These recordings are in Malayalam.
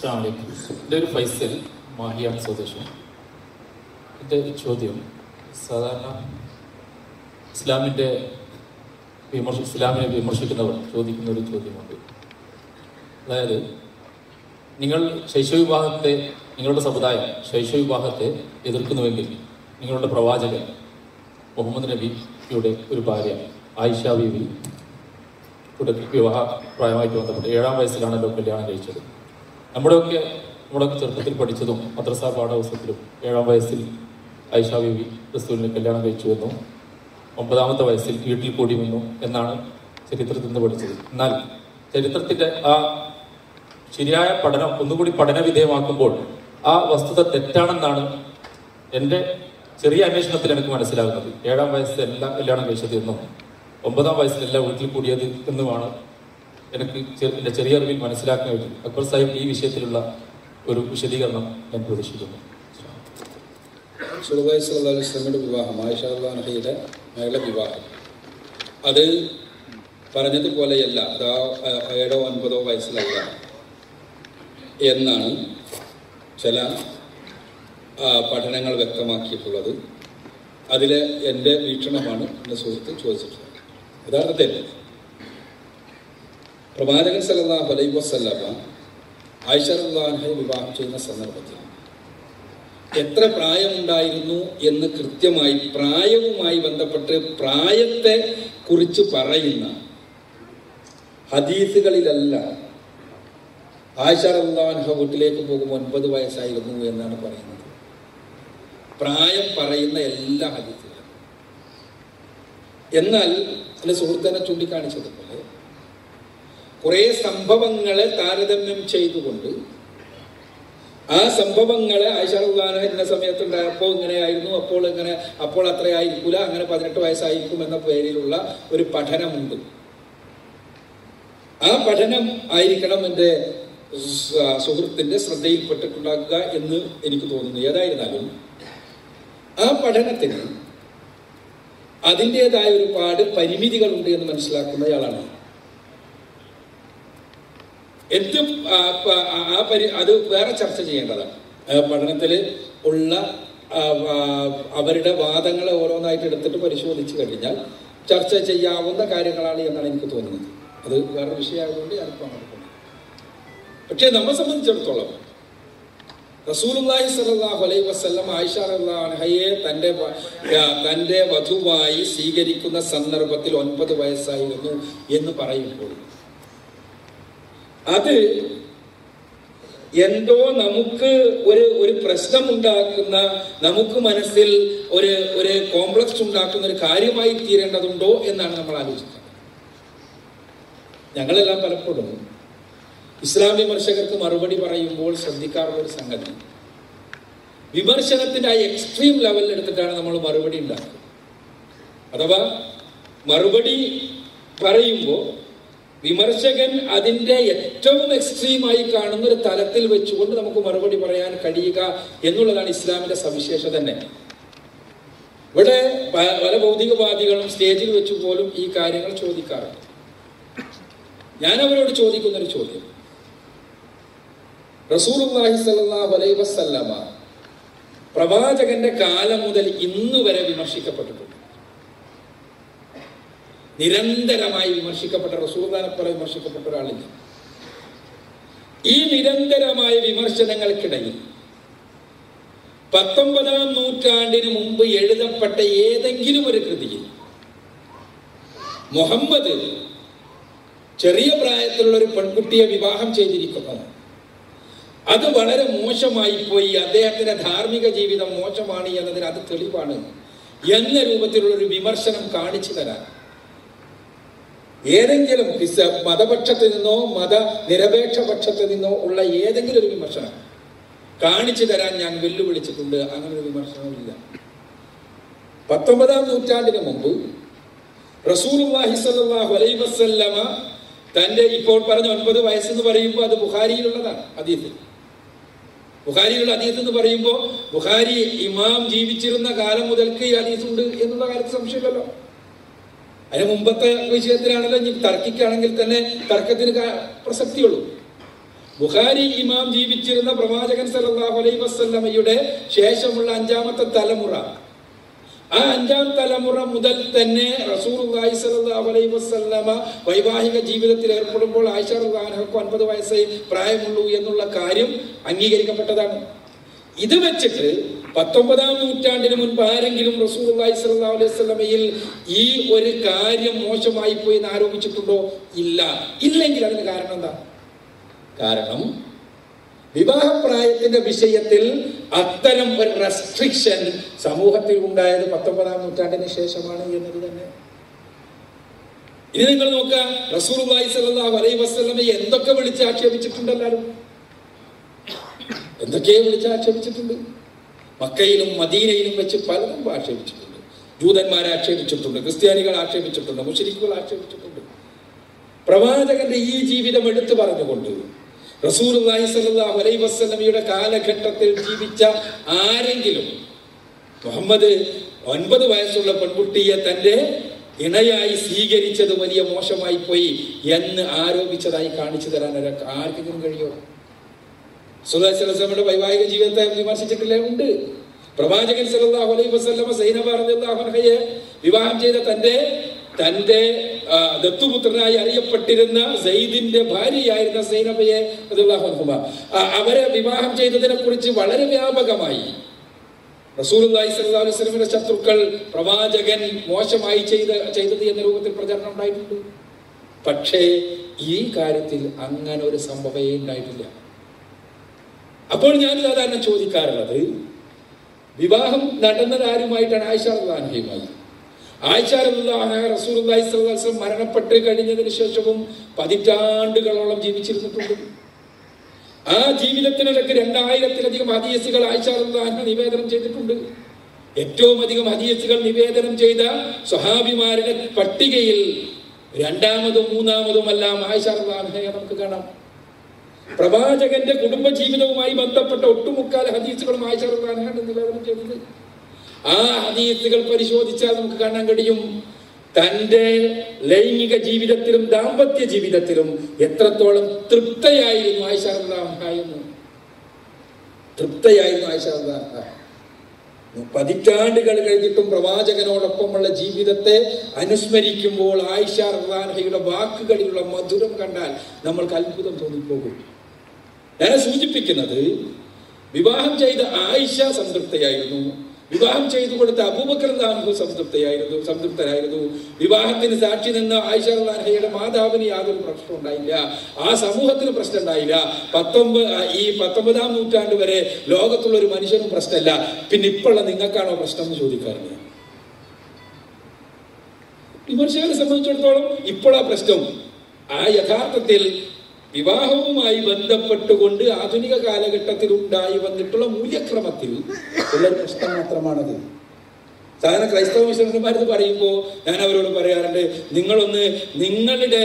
എന്റെ ഒരു ഫൈസൽ മാഹിയാണ് സ്വദേശം. എന്റെ ചോദ്യം. സാധാരണ ഇസ്ലാമിന്റെ വിമർശ ഇസ്ലാമിനെ വിമർശിക്കുന്നവർ ചോദിക്കുന്ന ഒരു ചോദ്യമുണ്ട്. അതായത് നിങ്ങൾ ശൈശവവിവാഹത്തെ നിങ്ങളുടെ സമുദായം ശൈശവവിവാഹത്തെ എതിർക്കുന്നുവെങ്കിൽ നിങ്ങളുടെ പ്രവാചകൻ മുഹമ്മദ് നബിയുടെ ഒരു ഭാര്യ ആയിഷ ബീവി വിവാഹ പ്രായമായിട്ട് ബന്ധപ്പെട്ട് ഏഴാം വയസ്സിലാണല്ലോ കല്യാണം കഴിച്ചത്. നമ്മുടെയൊക്കെ നമ്മുടെയൊക്കെ ചെറുപ്പത്തിൽ പഠിച്ചതും മദ്രസ പാഠപുസ്തകത്തിലും ഏഴാം വയസ്സിൽ ഐഷ ബീവി ക്രിസ്തുവിനെ കല്യാണം കഴിച്ചുവെന്നും ഒമ്പതാമത്തെ വയസ്സിൽ വീട്ടിൽ കൂടി വന്നു എന്നാണ് ചരിത്രത്തിൽ നിന്ന് പഠിച്ചത്. എന്നാൽ ചരിത്രത്തിന്റെ ആ ശരിയായ പഠനം ഒന്നുകൂടി പഠന വിധേയമാക്കുമ്പോൾ ആ വസ്തുത തെറ്റാണെന്നാണ് എന്റെ ചെറിയ അന്വേഷണത്തിൽ എനിക്ക് മനസ്സിലാകുന്നത്. ഏഴാം വയസ്സിൽ എല്ലാം കല്യാണം കഴിച്ചത് എന്നും ഒമ്പതാം വയസ്സിലെല്ലാം വീട്ടിൽ കൂടിയത് എന്നുമാണ് എനിക്ക് എന്റെ ചെറിയ അറിവിൽ മനസ്സിലാക്കാൻ കഴിയും അക്ബർ സാഹിബ് ഈ വിഷയത്തിലുള്ള ഒരു വിശദീകരണം ഞാൻ പ്രതീക്ഷിക്കുന്നു. വിവാഹം ആയിഷ അള്ളാഹയുടെ വിവാഹം. അത് പറഞ്ഞതുപോലെയല്ല അത് ഏഴോ ഒൻപതോ വയസ്സിലല്ല എന്നാണ് ചില പഠനങ്ങൾ വ്യക്തമാക്കിയിട്ടുള്ളത്. അതിലെ എന്റെ വീക്ഷണമാണ് എന്റെ സുഹൃത്ത് ചോദിച്ചിട്ടുള്ളത്. യഥാർത്ഥത്തിൽ പ്രവാചകൻ സല്ലല്ലാഹു അലൈ ആയിഷ അള്ളാഹയെ വിവാഹം ചെയ്യുന്ന സന്ദർഭത്തിൽ എത്ര പ്രായമുണ്ടായിരുന്നു എന്ന് കൃത്യമായി പ്രായവുമായി ബന്ധപ്പെട്ട് പ്രായത്തെ കുറിച്ച് പറയുന്ന ഹദീസുകളിലല്ല ആയിഷ വീട്ടിലേക്ക് പോകുമ്പോൾ ഒൻപത് വയസ്സായിരുന്നു എന്നാണ് പറയുന്നത്. പ്രായം പറയുന്ന എല്ലാ ഹദീസുകളും. എന്നാൽ എന്റെ സുഹൃത്തിനെ ചൂണ്ടിക്കാണിച്ചതുപോലെ കുറേ സംഭവങ്ങളെ താരതമ്യം ചെയ്തുകൊണ്ട് ആ സംഭവങ്ങളെ ആയിഷാറുഖാന ഇന്ന സമയത്തുണ്ടായ അപ്പോൾ ഇങ്ങനെയായിരുന്നു അപ്പോൾ ഇങ്ങനെ അപ്പോൾ അത്രയായിരിക്കില്ല അങ്ങനെ പതിനെട്ട് വയസ്സായിരിക്കും എന്ന പേരിലുള്ള ഒരു പഠനമുണ്ട്. ആ പഠനം ആയിരിക്കണം എന്റെ സുഹൃത്തിന്റെ ശ്രദ്ധയിൽപ്പെട്ടിട്ടുണ്ടാക്കുക എന്ന് എനിക്ക് തോന്നുന്നു. ഏതായിരുന്നാലും ആ പഠനത്തിന് അതിന്റെതായ ഒരുപാട് പരിമിതികളുണ്ട് എന്ന് മനസ്സിലാക്കുന്നയാളാണ്. ഞാൻ. എന്തും ആ, പരി അത് വേറെ ചർച്ച ചെയ്യേണ്ടതാണ് പഠനത്തിൽ ഉള്ള അവരുടെ വാദങ്ങളെ ഓരോന്നായിട്ട് എടുത്തിട്ട് പരിശോധിച്ച് കഴിഞ്ഞാൽ ചർച്ച ചെയ്യാവുന്ന കാര്യങ്ങളാണ് എന്നാണ് എനിക്ക് തോന്നുന്നത് അത് വേറെ വിഷയമായതുകൊണ്ട് അങ്ങോട്ട് പോകുന്നു പക്ഷേ നമ്മെ സംബന്ധിച്ചിടത്തോളം റസൂലുള്ളാഹി സ്വല്ലല്ലാഹു അലൈഹി വസല്ലം ആയിഷ തന്റെ വ- തന്റെ വധുവായി സ്വീകരിക്കുന്ന സന്ദർഭത്തിൽ ഒൻപത് വയസ്സായിരുന്നു എന്ന് പറയുമ്പോൾ അത് എന്തോ നമുക്ക് ഒരു ഒരു പ്രശ്നം ഉണ്ടാക്കുന്ന നമുക്ക് മനസ്സിൽ ഒരു ഒരു കോംപ്ലക്സ് ഉണ്ടാക്കുന്ന ഒരു കാര്യമായി തീരേണ്ടതുണ്ടോ എന്നാണ് നമ്മൾ ആലോചിക്കുന്നത്. ഞങ്ങളെല്ലാം പലപ്പോഴും ഇസ്ലാം വിമർശകർക്ക് മറുപടി പറയുമ്പോൾ ശ്രദ്ധിക്കാറുള്ള ഒരു സംഗതി. വിമർശനത്തിന്റെ ആ എക്സ്ട്രീം ലെവലിൽ എടുത്തിട്ടാണ് നമ്മൾ മറുപടി ഉണ്ടാക്കുന്നത് അഥവാ മറുപടി പറയുമ്പോൾ വിമർശകൻ അതിന്റെ ഏറ്റവും എക്സ്ട്രീമായി കാണുന്ന ഒരു തലത്തിൽ വെച്ചുകൊണ്ട് നമുക്ക് മറുപടി പറയാൻ കഴിയുക എന്നുള്ളതാണ് ഇസ്ലാമിന്റെ സവിശേഷത തന്നെ. ഇവിടെ പല ഭൗതികവാദികളും സ്റ്റേജിൽ വെച്ച് പോലും ഈ കാര്യങ്ങൾ ചോദിക്കാറുണ്ട്. ഞാൻ അവരോട് ചോദിക്കുന്ന ഒരു ചോദ്യം സ്വല്ലല്ലാഹു അലൈഹി വസല്ലമ പ്രവാചകന്റെ കാലം മുതൽ ഇന്ന് വരെ വിമർശിക്കപ്പെട്ടിട്ടുണ്ട്. നിരന്തരമായി വിമർശിക്കപ്പെട്ട റസൂർദാനെ പോലെ വിമർശിക്കപ്പെട്ട ഒരാളില്ല. ഈ നിരന്തരമായ വിമർശനങ്ങൾക്കിടയിൽ പത്തൊമ്പതാം നൂറ്റാണ്ടിന് മുമ്പ് എഴുതപ്പെട്ട ഏതെങ്കിലും ഒരു കൃതിയിൽ മുഹമ്മദ് ചെറിയ പ്രായത്തിലുള്ള ഒരു പെൺകുട്ടിയെ വിവാഹം ചെയ്തിരിക്കുന്നു. അത് വളരെ മോശമായി പോയി. അദ്ദേഹത്തിന്റെ ധാർമ്മിക ജീവിതം മോശമാണ് എന്നതിന് അത് തെളിവാണ് എന്ന രൂപത്തിലുള്ള ഒരു വിമർശനം കാണിച്ചു തരാൻ. ഏതെങ്കിലും മതപക്ഷത്തിൽ നിന്നോ മത നിരപേക്ഷ പക്ഷത്തിൽ നിന്നോ ഉള്ള ഏതെങ്കിലും ഒരു വിമർശനം കാണിച്ചു തരാൻ ഞാൻ വെല്ലുവിളിച്ചിട്ടുണ്ട്. അങ്ങനെ ഒരു വിമർശനമില്ല പത്തൊമ്പതാം നൂറ്റാണ്ടിന് മുമ്പ് വസല്ലമ തന്റെ ഇപ്പോൾ പറഞ്ഞ ഒൻപത് വയസ്സെന്ന് പറയുമ്പോൾ അത് ബുഹാരിയിലുള്ളതാണ് അതീത് ബുഹാരിയുള്ള അതീത് എന്ന് പറയുമ്പോൾ ബുഹാരി ഇമാം ജീവിച്ചിരുന്ന കാലം മുതൽക്ക് ഈ ഹദീസ് ഉണ്ട് എന്നുള്ള കാര്യത്തിൽ സംശയമില്ലല്ലോ. അതിന് മുമ്പത്തെ വിഷയത്തിലാണല്ലോ ഇനി തർക്കിക്കുകയാണെങ്കിൽ തന്നെ തർക്കത്തിന് പ്രസക്തിയുള്ളൂ. ബുഖാരി ഇമാം ജീവിച്ചിരുന്ന പ്രവാചകൻ സല്ലല്ലാഹു അലൈഹി വസല്ലമയുടെ ശേഷമുള്ള അഞ്ചാമത്തെ തലമുറ. ആ അഞ്ചാം തലമുറ മുതൽ തന്നെ റസൂലുള്ളാഹി സല്ലാഹു അലൈഹി വസല്ലമ വൈവാഹിക ജീവിതത്തിൽ ഏർപ്പെടുമ്പോൾ ആയിഷ റളിയല്ലാഹു അൻപത് വയസ്സേ പ്രായമുള്ളൂ എന്നുള്ള കാര്യം അംഗീകരിക്കപ്പെട്ടതാണ്. ഇത് വെച്ചിട്ട് പത്തൊമ്പതാം നൂറ്റാണ്ടിന് മുൻപ് ആരെങ്കിലും റസൂലുള്ളാഹി സ്വല്ലല്ലാഹു അലൈഹി വസല്ലമയിൽ ഈ ഒരു കാര്യം മോശമായി പോയി എന്ന് ആരോപിച്ചിട്ടുണ്ടോ? ഇല്ല. ഇല്ലെങ്കിൽ അതിന് കാരണം എന്താ? കാരണം വിവാഹപ്രായത്തിന്റെ വിഷയത്തിൽ അത്തരം ഒരു റെസ്ട്രിക്ഷൻ സമൂഹത്തിൽ ഉണ്ടായത് പത്തൊമ്പതാം നൂറ്റാണ്ടിന് ശേഷമാണ് എന്നത് തന്നെ. ഇനി നിങ്ങൾ നോക്കുക സ്വല്ലല്ലാഹു അലൈഹി വസ്ലമയെ എന്തൊക്കെ വിളിച്ച് ആക്ഷേപിച്ചിട്ടുണ്ട് എല്ലാവരും എന്തൊക്കെയോ വിളിച്ച് ആക്ഷേപിച്ചിട്ടുണ്ട്. മക്കയിലും മദീനയിലും വെച്ച് പലതും ആക്ഷേപിച്ചിട്ടുണ്ട്. ജൂതന്മാരെ ആക്ഷേപിച്ചിട്ടുണ്ട് ക്രിസ്ത്യാനികൾ ആക്ഷേപിച്ചിട്ടുണ്ട് മുസ്ലിക്കുകൾ ആക്ഷേപിച്ചിട്ടുണ്ട്. പ്രവാചകന്റെ ഈ ജീവിതം എടുത്തു പറഞ്ഞുകൊണ്ട് റസൂലുള്ളാഹി അലൈ വസ്ലമിയുടെ കാലഘട്ടത്തിൽ ജീവിച്ച ആരെങ്കിലും മുഹമ്മദ് ഒൻപത് വയസ്സുള്ള പെൺകുട്ടിയെ തന്റെ ഇണയായി സ്വീകരിച്ചത് വലിയ മോശമായി പോയി എന്ന് ആരോപിച്ചതായി കാണിച്ചു തരാൻ ആർക്കെങ്കിലും കഴിയോ സുധാസ്ലമയുടെ വൈവാഹിക ജീവിതത്തെ വിമർശിച്ചിട്ടില്ലേ? ഉണ്ട്. പ്രവാചകൻ സല്ലല്ലാഹു അലൈഹി വസ്ലമ സൈനബ വിവാഹം ചെയ്ത തന്റെ തന്റെ ദത്തുപുത്രനായി അറിയപ്പെട്ടിരുന്ന സയ്യിദിന്റെ ഭാര്യയായിരുന്ന സൈനബയെ അൻഹുമ. അവരെ വിവാഹം ചെയ്തതിനെ കുറിച്ച് വളരെ വ്യാപകമായി വസല്ലമയുടെ ശത്രുക്കൾ പ്രവാചകൻ മോശമായി ചെയ്ത ചെയ്തത് എന്ന രൂപത്തിൽ പ്രചരണം ഉണ്ടായിട്ടുണ്ട്. പക്ഷേ ഈ കാര്യത്തിൽ അങ്ങനെ ഒരു സംഭവമേ ഉണ്ടായിട്ടില്ല. അപ്പോൾ ഞാൻ സാധാരണ ചോദിക്കാറുള്ളത് വിവാഹം നടന്നത് ആരുമായിട്ടാണ് ആയിഷ വസല്ലം മരണപ്പെട്ട് കഴിഞ്ഞതിന് ശേഷവും പതിറ്റാണ്ടുകളോളം ജീവിച്ചിരുന്നിട്ടുണ്ട്. ആ ജീവിതത്തിനിടയ്ക്ക് രണ്ടായിരത്തിലധികം ഹദീസുകൾ ആയിഷ നിവേദനം ചെയ്തിട്ടുണ്ട്. ഏറ്റവും അധികം ഹദീസുകൾ നിവേദനം ചെയ്ത സ്വഹാബിമാരുടെ പട്ടികയിൽ രണ്ടാമതും മൂന്നാമതുമെല്ലാം ആയിഷ റഹ്ലാൻഹയെ നമുക്ക് കാണാം. പ്രവാചകന്റെ കുടുംബ ജീവിതവുമായി ബന്ധപ്പെട്ട ഒട്ടുമുക്കാല ഹദീസുകളും ആയിഷ റഹ്ലാൻഹയാണ് നിവേദനം ചെയ്തത് ആ ഹദീസുകൾ പരിശോധിച്ചാൽ നമുക്ക് കാണാൻ കഴിയും. തന്റെ ലൈംഗിക ജീവിതത്തിലും ദാമ്പത്യ ജീവിതത്തിലും എത്രത്തോളം തൃപ്തയായിരുന്നു ആയിഷ എന്ന്. തൃപ്തയായിരുന്നു ആയിഷ. പതിറ്റാണ്ടുകൾ കഴിഞ്ഞിട്ടും പ്രവാചകനോടൊപ്പമുള്ള ജീവിതത്തെ അനുസ്മരിക്കുമ്പോൾ ആയിഷ റഹ്ലാൻഹയുടെ വാക്കുകളിലുള്ള മധുരം കണ്ടാൽ നമ്മൾക്ക് അത്ഭുതം തോന്നിപ്പോകും. ഞാൻ സൂചിപ്പിക്കുന്നത് വിവാഹം ചെയ്ത ആയിഷ സംതൃപ്തയായിരുന്നു. വിവാഹം ചെയ്തു കൊടുത്ത അബൂബക്കർ ലാൻഹു സംതൃപ്തയായിരുന്നു സംതൃപ്തരായിരുന്നു. വിവാഹത്തിന് സാക്ഷി നിന്ന ആയിഷ മാതാവിന് യാതൊരു പ്രശ്നം ഉണ്ടായില്ല. ആ സമൂഹത്തിന് പ്രശ്നം ഉണ്ടായില്ല. പത്തൊമ്പത് ഈ പത്തൊമ്പതാം നൂറ്റാണ്ട് വരെ ലോകത്തുള്ള ഒരു മനുഷ്യനും പ്രശ്നമല്ല. പിന്നെ ഇപ്പോഴുള്ള നിങ്ങൾക്കാണോ പ്രശ്നം എന്ന് ചോദിക്കാറുണ്ട്. വിമർശകരെ സംബന്ധിച്ചിടത്തോളം ഇപ്പോഴാ പ്രശ്നം. ആ യഥാർത്ഥത്തിൽ വിവാഹവുമായി ബന്ധപ്പെട്ടുകൊണ്ട് ആധുനിക കാലഘട്ടത്തിൽ ഉണ്ടായി വന്നിട്ടുള്ള മൂല്യക്രമത്തിൽ ഉള്ള പ്രശ്നം മാത്രമാണത്. സാധാരണ ക്രൈസ്തവ മിഷണറിമാരെന്ന് പറയുമ്പോൾ ഞാൻ അവരോട് പറയാറുണ്ട് നിങ്ങളൊന്ന് നിങ്ങളുടെ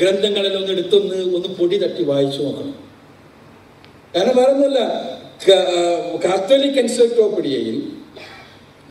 ഗ്രന്ഥങ്ങളിൽ ഒന്ന് എടുത്തൊന്ന് ഒന്ന് പൊടി തട്ടി വായിച്ചു നോക്കണം. കാരണം വേറെ ഒന്നുമല്ല കാത്തോലിക് എൻസൈക്ലോപീഡിയയിൽ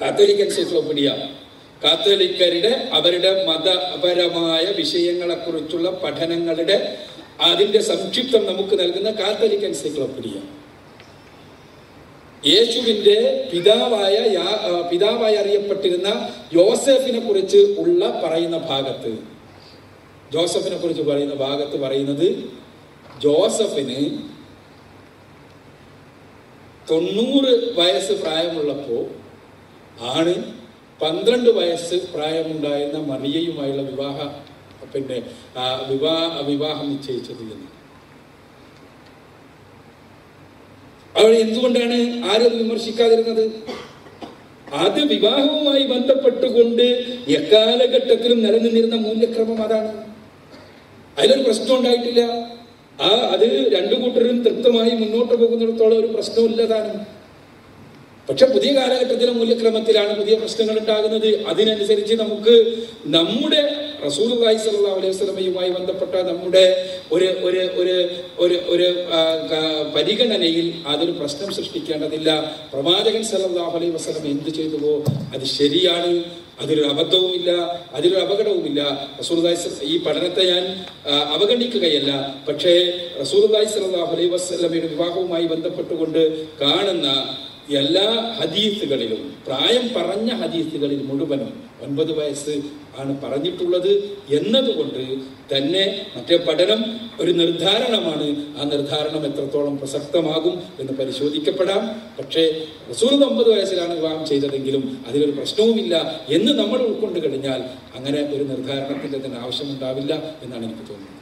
കാത്തോലിക് എൻസൈക്ലോപീഡിയ കാത്തോലിക്കരുടെ അവരുടെ മതപരമായ വിഷയങ്ങളെക്കുറിച്ചുള്ള പഠനങ്ങളുടെ അതിന്റെ സംക്ഷിപ്തം നമുക്ക് നൽകുന്ന കാത്തലിക് എൻസൈക്ലോപ്പീഡിയ യേശുവിന്റെ പിതാവായ പിതാവായി അറിയപ്പെട്ടിരുന്ന ജോസഫിനെ കുറിച്ച് ഉള്ള പറയുന്ന ഭാഗത്ത് ജോസഫിനെ കുറിച്ച് പറയുന്ന ഭാഗത്ത് പറയുന്നത് ജോസഫിന് തൊണ്ണൂറ് വയസ്സ് പ്രായമുള്ളപ്പോൾ ആണ് പന്ത്രണ്ട് വയസ്സ് പ്രായമുണ്ടായിരുന്ന മറിയയുമായുള്ള വിവാഹ പിന്നെ വിവാഹ വിവാഹം നിശ്ചയിച്ചത് എന്ന്. അവൾ എന്തുകൊണ്ടാണ് ആരും വിമർശിക്കാതിരുന്നത്? അത് വിവാഹവുമായി ബന്ധപ്പെട്ടുകൊണ്ട് എക്കാലഘട്ടത്തിലും നിലനിന്നിരുന്ന മൂല്യക്രമം അതാണ്. അതിലൊരു പ്രശ്നം ഉണ്ടായിട്ടില്ല. ആ അത് രണ്ടു കൂട്ടരും തൃപ്തമായി മുന്നോട്ട് പോകുന്നിടത്തോളം ഒരു പ്രശ്നമില്ല താനും. പക്ഷെ പുതിയ കാലഘട്ടത്തിലെ മൂല്യക്രമത്തിലാണ് പുതിയ പ്രശ്നങ്ങൾ ഉണ്ടാകുന്നത്. അതിനനുസരിച്ച് നമുക്ക് നമ്മുടെ റസൂൽ അലൈഹി ബന്ധപ്പെട്ട നമ്മുടെ ഒരു ഒരു ഒരു ഒരു ഒരു പരിഗണനയിൽ അതൊരു പ്രശ്നം സൃഷ്ടിക്കേണ്ടതില്ല. പ്രവാചകൻ സല്ലാഹു അലൈഹി വസ്ലം എന്ത് ചെയ്തുവോ അത് ശരിയാണ്. അതിലൊരു അബദ്ധവുമില്ല അതിലൊരു അപകടവുമില്ല. സ്വ- ഈ പഠനത്തെ ഞാൻ അവഗണിക്കുകയല്ല. പക്ഷേ റസൂലുള്ളാഹി സ്വല്ലല്ലാഹു അലൈഹി വസ്ലമയുടെ വിവാഹവുമായി ബന്ധപ്പെട്ടുകൊണ്ട് കാണുന്ന എല്ലാ ഹദീസുകളിലും പ്രായം പറഞ്ഞ ഹദീസുകളിൽ മുഴുവനും ഒൻപത് വയസ്സ് ആണ് പറഞ്ഞിട്ടുള്ളത് എന്നതുകൊണ്ട് തന്നെ മറ്റേ പഠനം ഒരു നിർദ്ധാരണമാണ് ആ നിർദ്ധാരണം എത്രത്തോളം പ്രസക്തമാകും എന്ന് പരിശോധിക്കപ്പെടാം. പക്ഷേ റസൂൽ ഒമ്പത് വയസ്സിലാണ് വിവാഹം ചെയ്തതെങ്കിലും അതിലൊരു പ്രശ്നവുമില്ല എന്ന് നമ്മൾ ഉൾക്കൊണ്ട് കഴിഞ്ഞാൽ അങ്ങനെ ഒരു നിർദ്ധാരണത്തിന്റെ തന്നെ ആവശ്യമുണ്ടാവില്ല എന്നാണ് എനിക്ക് തോന്നുന്നത്.